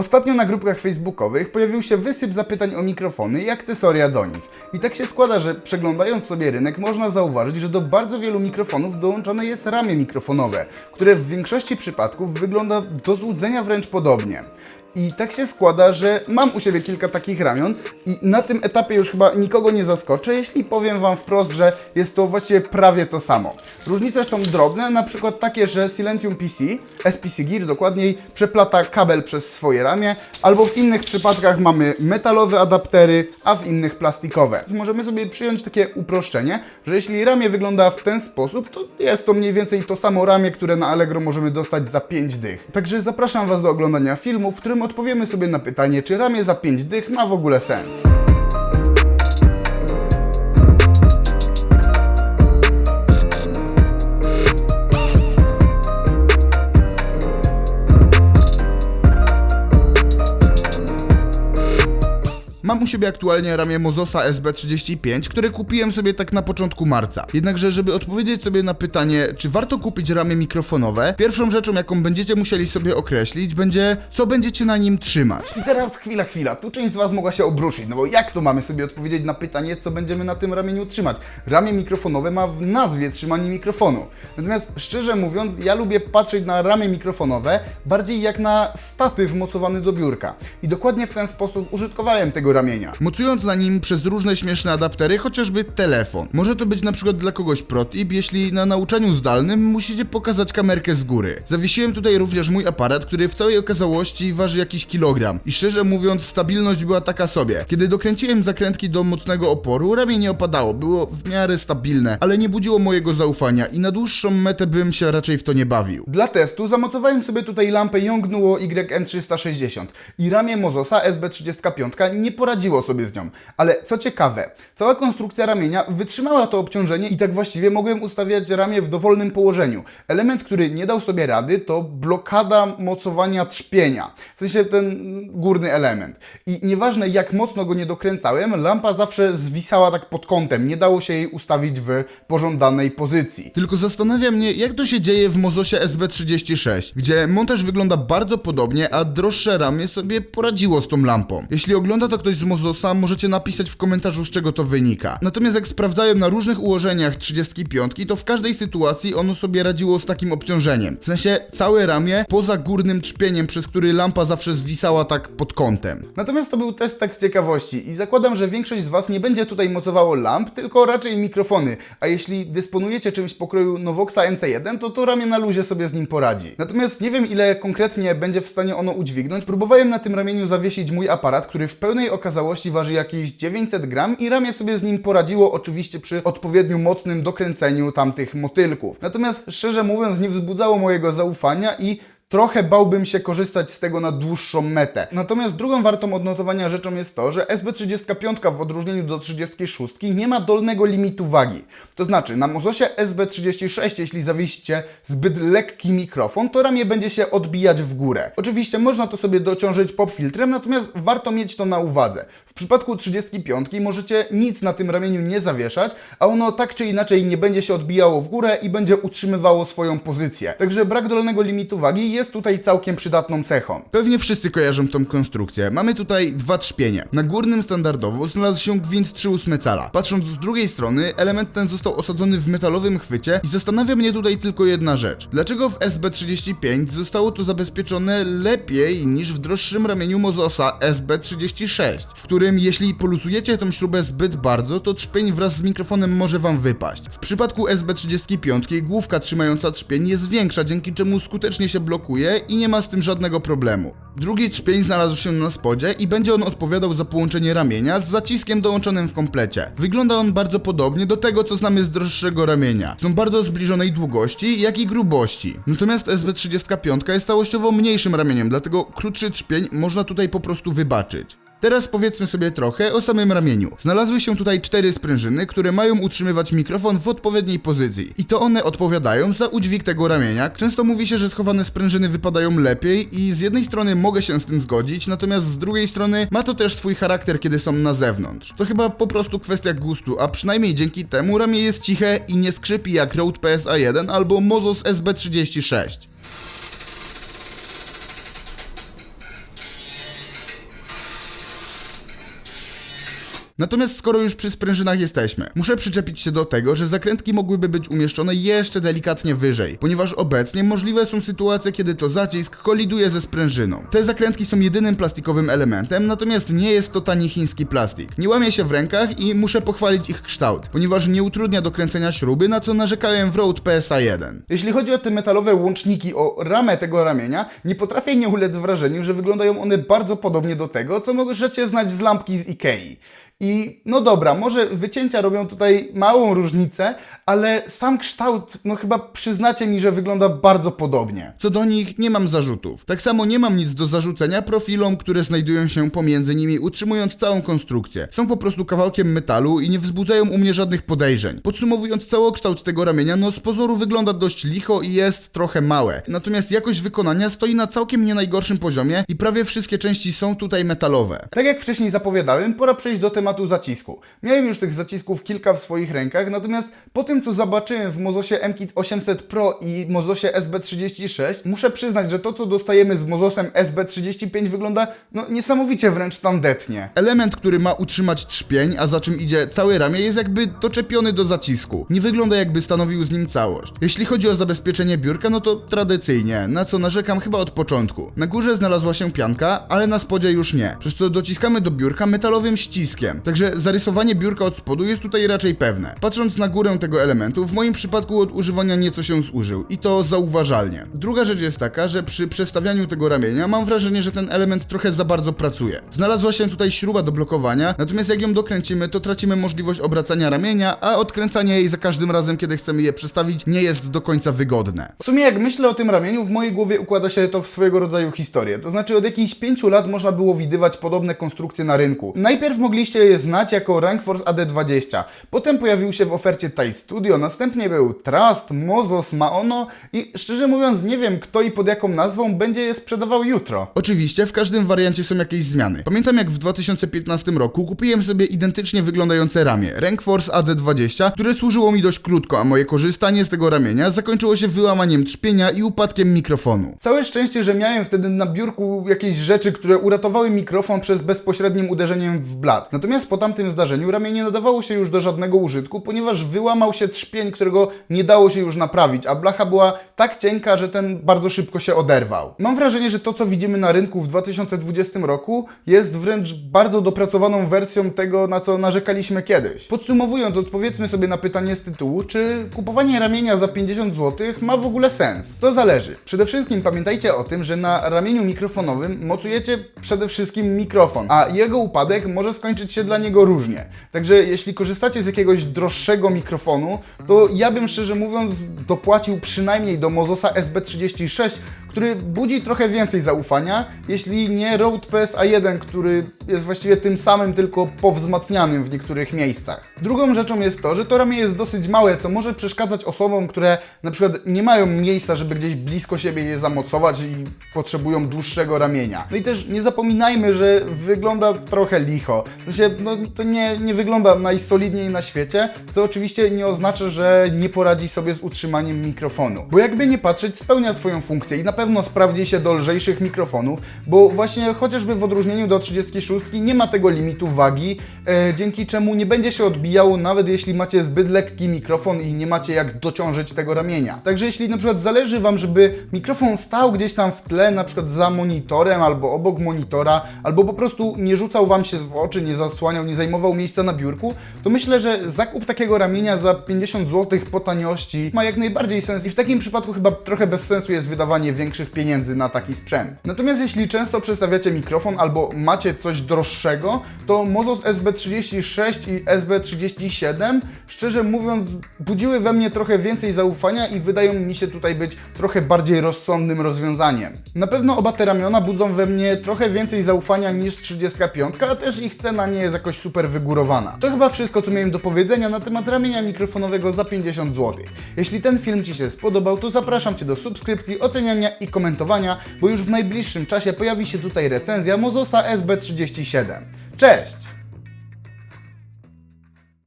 Ostatnio na grupkach facebookowych pojawił się wysyp zapytań o mikrofony i akcesoria do nich. I tak się składa, że przeglądając sobie rynek można zauważyć, że do bardzo wielu mikrofonów dołączone jest ramię mikrofonowe, które w większości przypadków wygląda do złudzenia wręcz podobnie. I tak się składa, że mam u siebie kilka takich ramion i na tym etapie już chyba nikogo nie zaskoczę, jeśli powiem Wam wprost, że jest to właściwie prawie to samo. Różnice są drobne, na przykład takie, że Silentium PC, SPC Gear dokładniej, przeplata kabel przez swoje ramię, albo w innych przypadkach mamy metalowe adaptery, a w innych plastikowe. Możemy sobie przyjąć takie uproszczenie, że jeśli ramię wygląda w ten sposób, to jest to mniej więcej to samo ramię, które na Allegro możemy dostać za 5 dych. Także zapraszam Was do oglądania filmu, w którym odpowiemy sobie na pytanie, czy ramię za 5 dych ma w ogóle sens. U siebie aktualnie ramię Mozosa SB35, które kupiłem sobie tak na początku marca. Jednakże, żeby odpowiedzieć sobie na pytanie, czy warto kupić ramię mikrofonowe, pierwszą rzeczą, jaką będziecie musieli sobie określić, będzie, co będziecie na nim trzymać. I teraz chwila, chwila, tu część z Was mogła się obruszyć, no bo jak to mamy sobie odpowiedzieć na pytanie, co będziemy na tym ramieniu trzymać? Ramię mikrofonowe ma w nazwie trzymanie mikrofonu. Natomiast szczerze mówiąc, ja lubię patrzeć na ramię mikrofonowe bardziej jak na statyw mocowany do biurka. I dokładnie w ten sposób użytkowałem tego ramienia. Mocując na nim przez różne śmieszne adaptery, chociażby telefon. Może to być na przykład dla kogoś protip, jeśli na nauczaniu zdalnym musicie pokazać kamerkę z góry. Zawiesiłem tutaj również mój aparat, który w całej okazałości waży jakiś kilogram. I szczerze mówiąc, stabilność była taka sobie. Kiedy dokręciłem zakrętki do mocnego oporu, ramię nie opadało, było w miarę stabilne, ale nie budziło mojego zaufania i na dłuższą metę bym się raczej w to nie bawił. Dla testu zamocowałem sobie tutaj lampę Yongnuo YN360 i ramię Mozosa SB35 nie poradziło sobie z nią. Ale co ciekawe, cała konstrukcja ramienia wytrzymała to obciążenie i tak właściwie mogłem ustawiać ramię w dowolnym położeniu. Element, który nie dał sobie rady, to blokada mocowania trzpienia. W sensie ten górny element. I nieważne jak mocno go nie dokręcałem, lampa zawsze zwisała tak pod kątem. Nie dało się jej ustawić w pożądanej pozycji. Tylko zastanawia mnie, jak to się dzieje w Mozosie SB36, gdzie montaż wygląda bardzo podobnie, a droższe ramię sobie poradziło z tą lampą. Jeśli ogląda to ktoś z Mozosa, możecie napisać w komentarzu z czego to wynika. Natomiast jak sprawdzałem na różnych ułożeniach 35, to w każdej sytuacji ono sobie radziło z takim obciążeniem. W sensie całe ramię poza górnym trzpieniem, przez który lampa zawsze zwisała tak pod kątem. Natomiast to był test tak z ciekawości i zakładam, że większość z Was nie będzie tutaj mocowało lamp, tylko raczej mikrofony. A jeśli dysponujecie czymś pokroju Novoxa NC1, to to ramię na luzie sobie z nim poradzi. Natomiast nie wiem ile konkretnie będzie w stanie ono udźwignąć. Próbowałem na tym ramieniu zawiesić mój aparat, który w pełnej okazałości waży jakieś 900 gram i ramię sobie z nim poradziło oczywiście przy odpowiednio mocnym dokręceniu tamtych motylków. Natomiast szczerze mówiąc nie wzbudzało mojego zaufania i Trochę bałbym się korzystać z tego na dłuższą metę. Natomiast drugą wartą odnotowania rzeczą jest to, że SB35 w odróżnieniu do 36 nie ma dolnego limitu wagi. To znaczy na Mozosie SB36 jeśli zawiesicie zbyt lekki mikrofon, to ramię będzie się odbijać w górę. Oczywiście można to sobie dociążyć pop filtrem, natomiast warto mieć to na uwadze. W przypadku 35 możecie nic na tym ramieniu nie zawieszać, a ono tak czy inaczej nie będzie się odbijało w górę i będzie utrzymywało swoją pozycję. Także brak dolnego limitu wagi jest tutaj całkiem przydatną cechą. Pewnie wszyscy kojarzą tą konstrukcję. Mamy tutaj dwa trzpienie. Na górnym standardowo znalazł się gwint 3,8 cala. Patrząc z drugiej strony, element ten został osadzony w metalowym chwycie i zastanawia mnie tutaj tylko jedna rzecz. Dlaczego w SB35 zostało to zabezpieczone lepiej niż w droższym ramieniu Mozosa SB36, w którym jeśli poluzujecie tą śrubę zbyt bardzo, to trzpień wraz z mikrofonem może wam wypaść. W przypadku SB35 główka trzymająca trzpień jest większa, dzięki czemu skutecznie się i nie ma z tym żadnego problemu. Drugi trzpień znalazł się na spodzie i będzie on odpowiadał za połączenie ramienia z zaciskiem dołączonym w komplecie. Wygląda on bardzo podobnie do tego, co znamy z droższego ramienia. Są bardzo zbliżonej długości, jak i grubości. Natomiast SB35 jest całościowo mniejszym ramieniem, dlatego krótszy trzpień można tutaj po prostu wybaczyć. Teraz powiedzmy sobie trochę o samym ramieniu. Znalazły się tutaj cztery sprężyny, które mają utrzymywać mikrofon w odpowiedniej pozycji. I to one odpowiadają za udźwig tego ramienia. Często mówi się, że schowane sprężyny wypadają lepiej i z jednej strony mogę się z tym zgodzić, natomiast z drugiej strony ma to też swój charakter, kiedy są na zewnątrz. To chyba po prostu kwestia gustu, a przynajmniej dzięki temu ramię jest ciche i nie skrzypi jak Rode PSA1 albo Mozos SB36. Natomiast skoro już przy sprężynach jesteśmy, muszę przyczepić się do tego, że zakrętki mogłyby być umieszczone jeszcze delikatnie wyżej, ponieważ obecnie możliwe są sytuacje, kiedy to zacisk koliduje ze sprężyną. Te zakrętki są jedynym plastikowym elementem, natomiast nie jest to tani chiński plastik. Nie łamie się w rękach i muszę pochwalić ich kształt, ponieważ nie utrudnia do kręcenia śruby, na co narzekałem w Road PSA 1. Jeśli chodzi o te metalowe łączniki, o ramę tego ramienia, nie potrafię nie ulec wrażeniu, że wyglądają one bardzo podobnie do tego, co możecie znać z lampki z Ikei. I no dobra, może wycięcia robią tutaj małą różnicę, ale sam kształt, no chyba przyznacie mi, że wygląda bardzo podobnie. Co do nich nie mam zarzutów. Tak samo nie mam nic do zarzucenia profilom, które znajdują się pomiędzy nimi, utrzymując całą konstrukcję. Są po prostu kawałkiem metalu i nie wzbudzają u mnie żadnych podejrzeń. Podsumowując całokształt tego ramienia, no z pozoru wygląda dość licho i jest trochę małe. Natomiast jakość wykonania stoi na całkiem nie najgorszym poziomie i prawie wszystkie części są tutaj metalowe. Tak jak wcześniej zapowiadałem, pora przejść do tematu zacisku. Miałem już tych zacisków kilka w swoich rękach, natomiast po tym co zobaczyłem w Mozosie MKit 800 Pro i Mozosie SB36, muszę przyznać, że to co dostajemy z Mozosem SB35 wygląda no niesamowicie wręcz tandetnie. Element, który ma utrzymać trzpień, a za czym idzie całe ramię, jest jakby doczepiony do zacisku. Nie wygląda jakby stanowił z nim całość. Jeśli chodzi o zabezpieczenie biurka, no to tradycyjnie, na co narzekam chyba od początku. Na górze znalazła się pianka, ale na spodzie już nie, przez co dociskamy do biurka metalowym ściskiem. Także zarysowanie biurka od spodu jest tutaj raczej pewne. Patrząc na górę tego elementu, w moim przypadku od używania nieco się zużył i to zauważalnie. Druga rzecz jest taka, że przy przestawianiu tego ramienia mam wrażenie, że ten element trochę za bardzo pracuje. Znalazła się tutaj śruba do blokowania, natomiast jak ją dokręcimy, to tracimy możliwość obracania ramienia, a odkręcanie jej za każdym razem, kiedy chcemy je przestawić, nie jest do końca wygodne. W sumie jak myślę o tym ramieniu, w mojej głowie układa się to w swojego rodzaju historię. To znaczy od jakichś pięciu lat można było widywać podobne konstrukcje na rynku. Najpierw mogliście je znać jako Rankforce AD20. Potem pojawił się w ofercie Thai Studio, następnie był Trust, Mozos, Maono i szczerze mówiąc nie wiem kto i pod jaką nazwą będzie je sprzedawał jutro. Oczywiście w każdym wariancie są jakieś zmiany. Pamiętam jak w 2015 roku kupiłem sobie identycznie wyglądające ramię Rankforce AD20, które służyło mi dość krótko, a moje korzystanie z tego ramienia zakończyło się wyłamaniem trzpienia i upadkiem mikrofonu. Całe szczęście, że miałem wtedy na biurku jakieś rzeczy, które uratowały mikrofon przez bezpośrednim uderzeniem w blat. Natomiast po tamtym zdarzeniu ramię nie nadawało się już do żadnego użytku, ponieważ wyłamał się trzpień, którego nie dało się już naprawić, a blacha była tak cienka, że ten bardzo szybko się oderwał. Mam wrażenie, że to co widzimy na rynku w 2020 roku jest wręcz bardzo dopracowaną wersją tego, na co narzekaliśmy kiedyś. Podsumowując, odpowiedzmy sobie na pytanie z tytułu, czy kupowanie ramienia za 50 zł ma w ogóle sens? To zależy. Przede wszystkim pamiętajcie o tym, że na ramieniu mikrofonowym mocujecie przede wszystkim mikrofon, a jego upadek może skończyć się dla niego różnie. Także jeśli korzystacie z jakiegoś droższego mikrofonu, to ja bym szczerze mówiąc dopłacił przynajmniej do Mozosa SB36, który budzi trochę więcej zaufania, jeśli nie Rode PSA 1, który jest właściwie tym samym, tylko powzmacnianym w niektórych miejscach. Drugą rzeczą jest to, że to ramię jest dosyć małe, co może przeszkadzać osobom, które na przykład nie mają miejsca, żeby gdzieś blisko siebie je zamocować i potrzebują dłuższego ramienia. No i też nie zapominajmy, że wygląda trochę licho. W sensie, no to nie, nie wygląda najsolidniej na świecie, co oczywiście nie oznacza, że nie poradzi sobie z utrzymaniem mikrofonu. Bo jakby nie patrzeć, spełnia swoją funkcję i na pewno sprawdzi się do lżejszych mikrofonów, bo właśnie chociażby w odróżnieniu do 36 nie ma tego limitu wagi, e, dzięki czemu nie będzie się odbijało nawet jeśli macie zbyt lekki mikrofon i nie macie jak dociążyć tego ramienia. Także jeśli na przykład zależy Wam, żeby mikrofon stał gdzieś tam w tle, na przykład za monitorem albo obok monitora, albo po prostu nie rzucał Wam się w oczy, nie zasłaniał, nie zajmował miejsca na biurku, to myślę, że zakup takiego ramienia za 50 zł po taniości ma jak najbardziej sens i w takim przypadku chyba trochę bez sensu jest wydawanie większych pieniędzy na taki sprzęt. Natomiast jeśli często przestawiacie mikrofon albo macie coś droższego, to Mozos SB36 i SB37 szczerze mówiąc budziły we mnie trochę więcej zaufania i wydają mi się tutaj być trochę bardziej rozsądnym rozwiązaniem. Na pewno oba te ramiona budzą we mnie trochę więcej zaufania niż 35, a też ich cena nie jest jakoś super wygórowana. To chyba wszystko, co miałem do powiedzenia na temat ramienia mikrofonowego za 50 zł. Jeśli ten film Ci się spodobał, to zapraszam Cię do subskrypcji, oceniania i komentowania, bo już w najbliższym czasie pojawi się tutaj recenzja Mozosa SB37. Cześć!